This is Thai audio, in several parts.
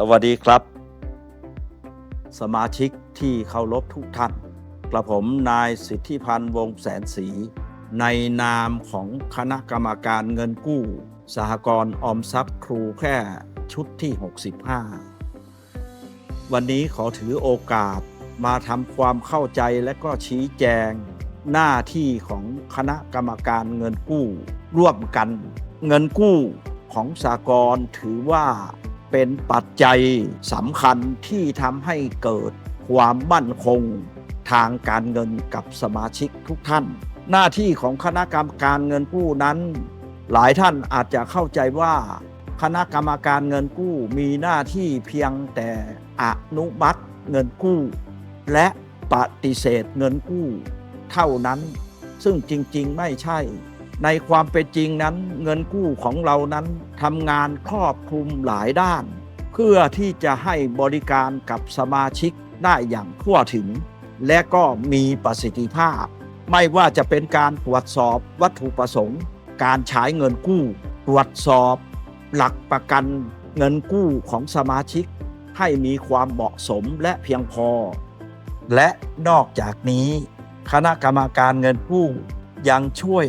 สวัสดีครับ สมาชิกที่เคารพทุกท่าน กระผมนายสิทธิพันธ์วงแสนศรีในนามของคณะกรรมการเงินกู้ สหกรณ์ออมทรัพย์ครูแค่ชุดที่ 65 วันนี้ขอถือโอกาสมาทำความเข้าใจและก็ชี้แจง หน้าที่ของคณะกรรมการเงินกู้ ร่วมกัน เงินกู้ของสากลถือว่า เป็นปัจจัยสำคัญที่ทำให้เกิดความมั่นคงทางการเงินกับสมาชิกทุกท่าน หน้าที่ของคณะกรรมการเงินกู้นั้น หลายท่านอาจจะเข้าใจว่า คณะกรรมการเงินกู้มีหน้าที่เพียงแต่อนุมัติเงินกู้ และปฏิเสธเงินกู้ เท่านั้น ซึ่งจริง ๆ ไม่ใช่ ในความเป็นจริงนั้นเงินกู้ของเรานั้นทำงานครอบคลุมหลายด้าน เพื่อที่จะให้บริการกับสมาชิกได้อย่างทั่วถึง และก็มีประสิทธิภาพ ไม่ว่าจะเป็นการตรวจสอบวัตถุประสงค์ การใช้เงินกู้ ตรวจสอบหลักประกันเงินกู้ของสมาชิก ให้มีความเหมาะสมและเพียงพอ และนอกจากนี้ คณะกรรมการเงินกู้ยังช่วย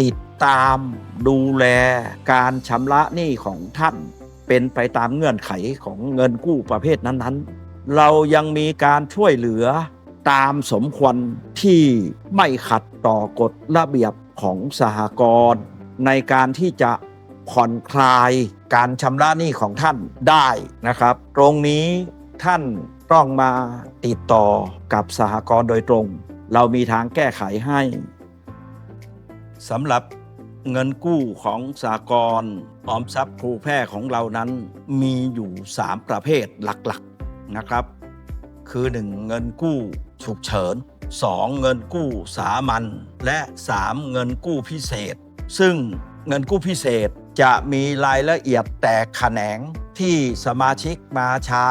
ติดตามดูแลการชำระหนี้ของท่านเป็นไปตามเงื่อนไขของเงินกู้ประเภทนั้นๆ เรายังมีการช่วยเหลือตามสมควรที่ไม่ขัดต่อกฎระเบียบของสหกรณ์ในการที่จะผ่อนคลายการชำระหนี้ของท่านได้นะครับ ตรงนี้ท่านต้องมาติดต่อกับสหกรณ์โดยตรง เรามีทางแก้ไขให้ สำหรับเงินกู้ของสหกรออมทรัพย์ครูแพร่ของเรานั้นมีอยู่ 3 ประเภทหลักๆนะครับ คือ 1 เงินกู้ฉุกเฉิน 2 เงินกู้สามัญและ 3 เงินกู้พิเศษ ซึ่งเงินกู้พิเศษจะมีรายละเอียดแตกแขนงที่สมาชิกมาใช้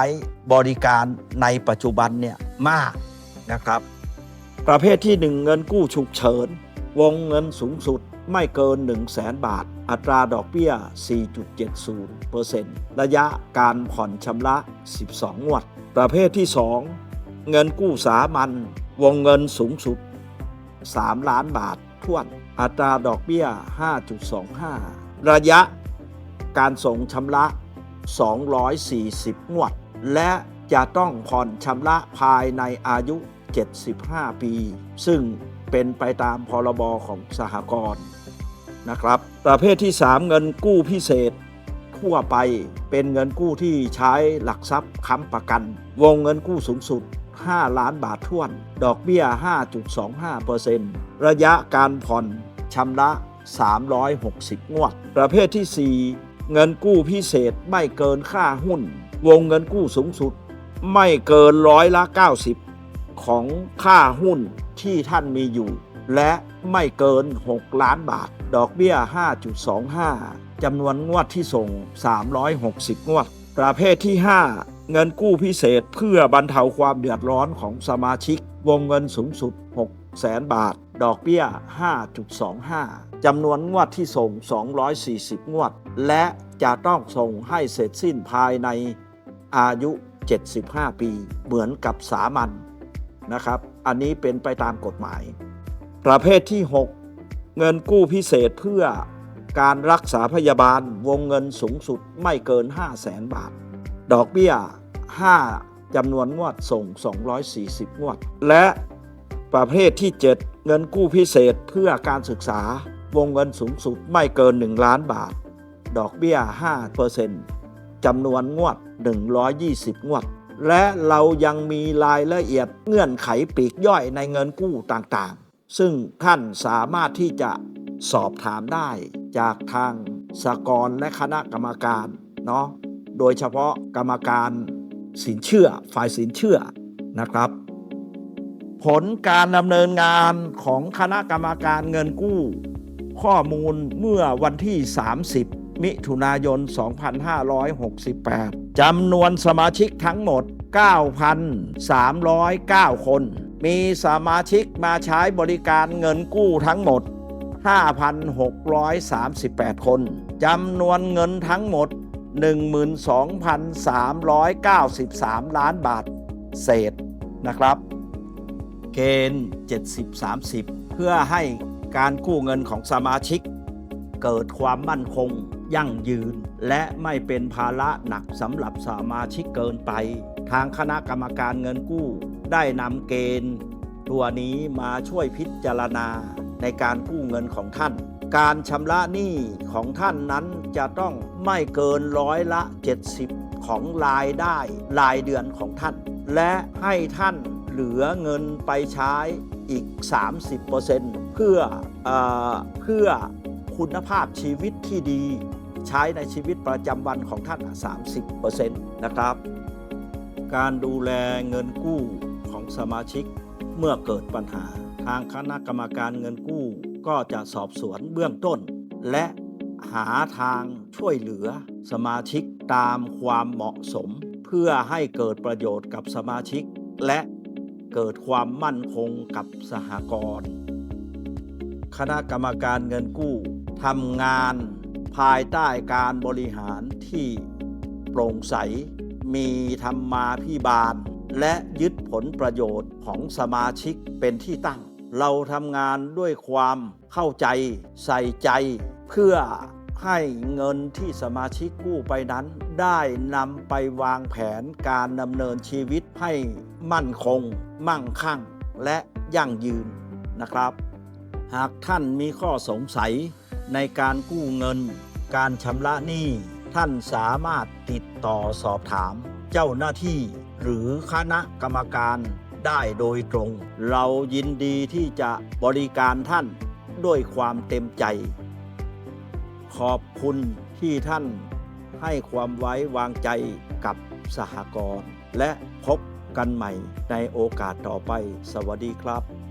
บริการในปัจจุบันเนี่ยมากนะครับ ประเภทที่ 1 เงินกู้ฉุกเฉิน วงเงินสูงสุดไม่เกิน 1 0 0 0 0แบาท อัตราดอกเบี้ย 4.70%ระยะการผ่อนชำระ 12 งวด ประเภทที่ 2 เงินกู้สามัญวงเงินสูงสุด 3 ล้านบาทท้วน อัตราดอกเบี้ย 5.25 ระยะการส่งชำระ 240 งวด และจะต้องผ่อนชำระภายในอายุ 75 ปี ซึ่ง เป็นไปตามพรบของสหกรณ์นะครับ ประเภทที่ 3 เงินกู้พิเศษทั่วไปเป็นเงินกู้ที่ใช้หลักทรัพย์ค้ำประกัน วงเงินกู้สูงสุด 5 ล้านบาทท้วน ดอกเบี้ย 5.25%ระยะการผ่อนชำระ 360 งวด ประเภทที่ 4 เงินกู้พิเศษไม่เกินค่าหุ้น วงเงินกู้สูงสุด ไม่เกินร้อยละ 90 ของค่าหุ้น ที่ท่านมีอยู่ และไม่เกิน 6 ล้านบาท ดอกเบี้ย 5.25จำนวนงวดที่ส่ง 360 งวด ประเภทที่ 5 เงินกู้พิเศษเพื่อบรรเทาความเดือดร้อนของสมาชิก วงเงินสูงสุด 6 แสนบาท ดอกเบี้ย 5.25จำนวนงวดที่ส่ง 240 งวด และจะต้องส่งให้เสร็จสิ้นภายในอายุ 75 ปี เหมือนกับสามัญนะครับ อันนี้เป็นไปตามกฎหมาย ประเภทที่ 6 เงินกู้พิเศษเพื่อการรักษาพยาบาลวงเงินสูงสุดไม่เกิน 5 0 0แสนบาท ดอกเบี้ย 5จำนวนงวดส่ง 240 งวด และประเภทที่ 7 เงินกู้พิเศษเพื่อการศึกษาวงเงินสูงสุดไม่เกิน 1 ล้านบาท ดอกเบี้ย 5%จำนวนงวด 120 งวด และเรายังมีรายละเอียดเงื่อนไขปีกย่อยในเงินกู้ต่างๆ ซึ่งท่านสามารถที่จะสอบถามได้จากทางสกลและคณะกรรมการเนาะโดยเฉพาะกรรมการสินเชื่อฝ่ายสินเชื่อนะครับ ผลการดำเนินงานของคณะกรรมการเงินกู้ ข้อมูลเมื่อวันที่ 30 มิถุนายน 2568 จำนวนสมาชิกทั้งหมด 9,309 คน มีสมาชิกมาใช้บริการเงินกู้ทั้งหมด 5,638 คน จำนวนเงินทั้งหมด 12,393 ล้านบาท เศษนะครับ เกณฑ์ 70-30 เพื่อให้การกู้เงินของสมาชิก เกิดความมั่นคง ยั่งยืน และไม่เป็นภาระหนักสำหรับสมาชิกเกินไป ทางคณะกรรมการเงินกู้ได้นำเกณฑ์ ตัวนี้มาช่วยพิจารณาในการกู้เงินของท่าน การชำระหนี้ของท่านนั้นจะต้องไม่เกินร้อยละ 70 ของรายได้รายเดือนของท่าน และให้ท่านเหลือเงินไปใช้อีก 30%เพื่อเอเพื่อ คุณภาพชีวิตที่ดี ใช้ในชีวิตประจำวันของท่าน 30%นะครับ การดูแลเงินกู้ของสมาชิกเมื่อเกิดปัญหา ทางคณะกรรมการเงินกู้ก็จะสอบสวนเบื้องต้น และหาทางช่วยเหลือสมาชิกตามความเหมาะสม เพื่อให้เกิดประโยชน์กับสมาชิก และเกิดความมั่นคงกับสหกรณ์คณะกรรมการเงินกู้ ทำงานภายใต้การบริหารที่โปร่งใส มีธรรมาพิบาล และยึดผลประโยชน์ของสมาชิกเป็นที่ตั้ง เราทำงานด้วยความเข้าใจใส่ใจ เพื่อให้เงินที่สมาชิกกู้ไปนั้น ได้นำไปวางแผนการดำเนินชีวิตให้มั่นคง มั่งคั่ง และยั่งยืนนะครับ หากท่านมีข้อสงสัย ในการกู้เงิน การชำระหนี้ท่านสามารถติดต่อสอบถาม เจ้าหน้าที่ หรือคณะกรรมการได้โดยตรง เรายินดีที่จะบริการท่านด้วยความเต็มใจ ขอบคุณที่ท่านให้ความไว้วางใจกับสหกรณ์และพบกันใหม่ในโอกาสต่อไป สวัสดีครับ